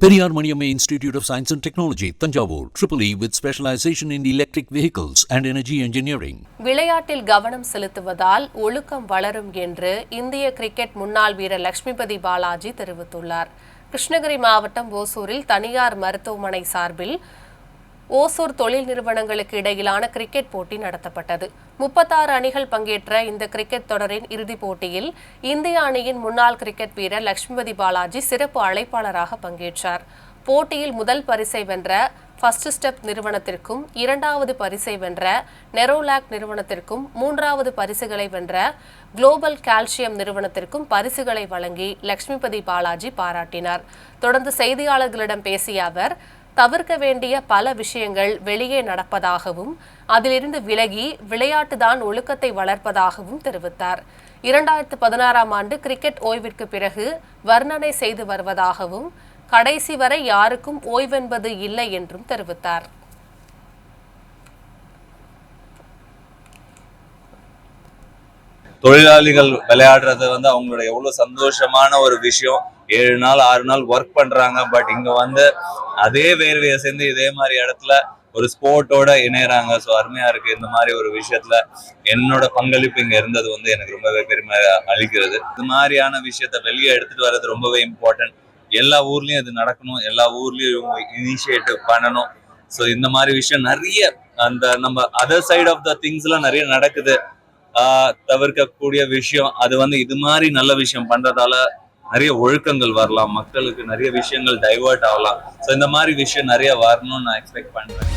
Periyar Maniammai institute of science and technology Thanjavur triple E with specialization in electric vehicles and energy engineering விளையாட்டில் கவனம் செலுத்துவதால் ஒழுக்கம் வளரும் என்று இந்திய கிரிக்கெட் முன்னாள் வீரர் லட்சுமிபதி பாலாஜி தெரிவித்துள்ளார் கிருஷ்ணகிரி மாவட்டம் ஓசூரில் தனியார் மருத்துவமனை சார்பில் ஓசூர் தொழில் நிறுவனங்களுக்கு இடையிலான கிரிக்கெட் போட்டி நடத்தப்பட்டது. முப்பத்தாறு அணிகள் பங்கேற்ற இந்த கிரிக்கெட் தொடரின் இறுதிப் போட்டியில் இந்திய அணியின் முன்னாள் கிரிக்கெட் வீரர் லட்சுமிபதி பாலாஜி சிறப்பு அழைப்பாளராக பங்கேற்றார். போட்டியில் முதல் பரிசை வென்ற ஃபர்ஸ்ட் ஸ்டெப் நிறுவனத்திற்கும் இரண்டாவது பரிசை வென்ற நெரோலாக் நிறுவனத்திற்கும் மூன்றாவது பரிசுகளை வென்ற குளோபல் கால்சியம் நிறுவனத்திற்கும் பரிசுகளை வழங்கி லக்ஷ்மிபதி பாலாஜி பாராட்டினார். தொடர்ந்து செய்தியாளர்களிடம் பேசிய அவர் தவிர்க்க வேண்டிய பல விஷயங்கள் வெளியே நடப்பதாகவும் அதிலிருந்து விலகி விளையாட்டுதான் ஒழுக்கத்தை வளர்ப்பதாகவும் தெரிவித்தார். இரண்டாயிரத்து பதினாறாம் ஆண்டு கிரிக்கெட் ஓய்விற்கு பிறகு வர்ணனை செய்து வருவதாகவும் கடைசி வரை யாருக்கும் ஓய்வென்பது இல்லை என்றும் தெரிவித்தார். தொழிலாளிகள் விளையாடுறது வந்து அவங்களோட எவ்வளவு சந்தோஷமான ஒரு விஷயம். ஏழு நாள் ஆறு நாள் ஒர்க் பண்றாங்க. பட் இங்க வந்து அதே வேர்வையை சேர்ந்து இதே மாதிரி இடத்துல ஒரு ஸ்போர்ட்டோட இணையறாங்க. ஸோ அருமையா இருக்கு. இந்த மாதிரி ஒரு விஷயத்துல என்னோட பங்களிப்பு இங்க இருந்தது வந்து எனக்கு ரொம்பவே பெருமை அளிக்கிறது. இது மாதிரியான விஷயத்த வெளியே எடுத்துட்டு வர்றது ரொம்பவே இம்பார்ட்டன்ட் எல்லா ஊர்லயும் இது நடக்கணும். எல்லா ஊர்லயும் இவங்க இனிஷியேட்டிவ் பண்ணணும். ஸோ இந்த மாதிரி விஷயம் நிறைய அந்த நம்ம other side of the things எல்லாம் நிறைய நடக்குது. தவிர்க்கக்கூடிய விஷயம். அது வந்து இது மாதிரி நல்ல விஷயம் பண்றதால நிறைய ஒழுக்கங்கள் வரலாம். மக்களுக்கு நிறைய விஷயங்கள் டைவர்ட் ஆகலாம். ஸோ இந்த மாதிரி விஷயம் நிறைய வரணும்னு நான் எக்ஸ்பெக்ட் பண்றேன்.